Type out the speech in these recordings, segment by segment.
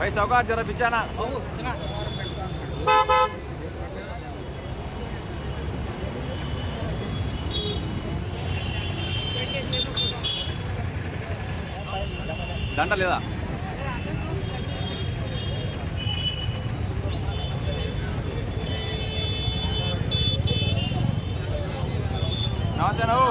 भाई सावकार जरा बिछाना దండ లేదా నమస్తే నువ్వు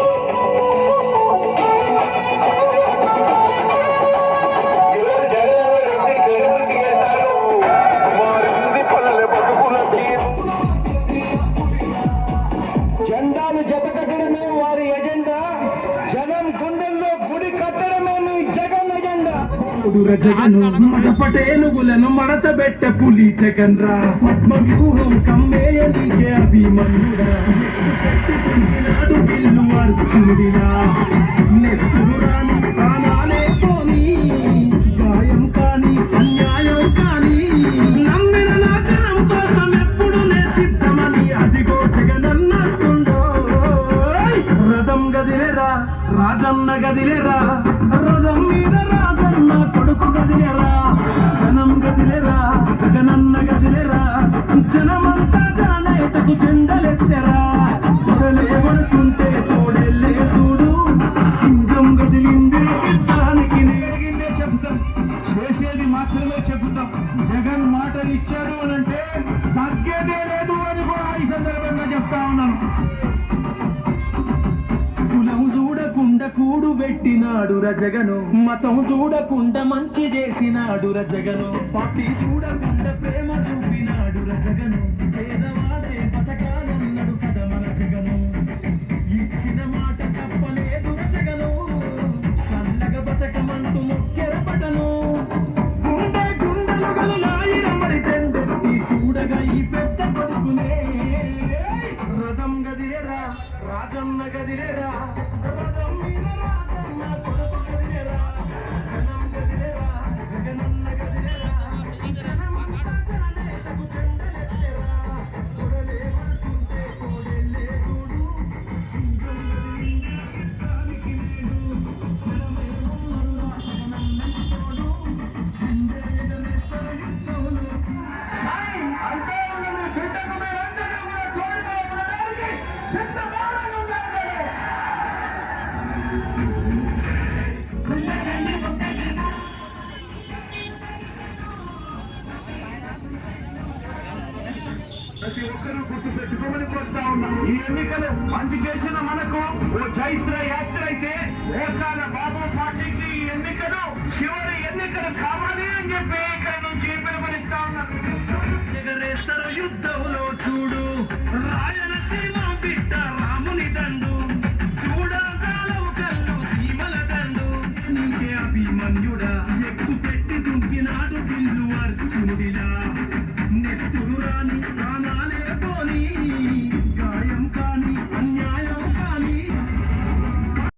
ఎజెండా ఉడుర జగను మడత మడతబెట్ట పులి జగన్ రా పద్మ వ్యూహం కమ్మేయ నీకే అభిమన్యుడా నెట్టు కట్టి తుంగినాడు నెత్తురు రాని ప్రాణాలే పోని గాయం కాని అన్యాయం కాని. నమ్మిన నా జనం కోసం ఎప్పుడు నే సిద్ధమని అదిగో జగనన్నస్తుండో రథం గదిలేరా రాజన్న గదిలేరా రథం మీద రాజన్న కొడుకు గదిలేరా జనం గదిలేరా జగనన్న గదిలేరా? గూడు కూడు పెట్టినాడు రజగను. మతం చూడకుండా మంచి చేసినాడు రజగను. పార్టీ చూడకుండా ప్రేమ చూపి ప్రతి ఒక్కరూ గుర్తు పెట్టుకోమని కోరుతా ఉన్నా. ఈ ఎన్నికలు మంచి చేసిన మనకు ఓ చైత్ర యాత్ర అయితే ఓసాల బాబు పార్టీకి ఈ ఎన్నికలు చివరి ఎన్నికలు కావాలి అని చెప్పి ఇక్కడ నుంచి పిలుపునిస్తా ఉన్నా. ఎగరేస్తారు యుద్ధం.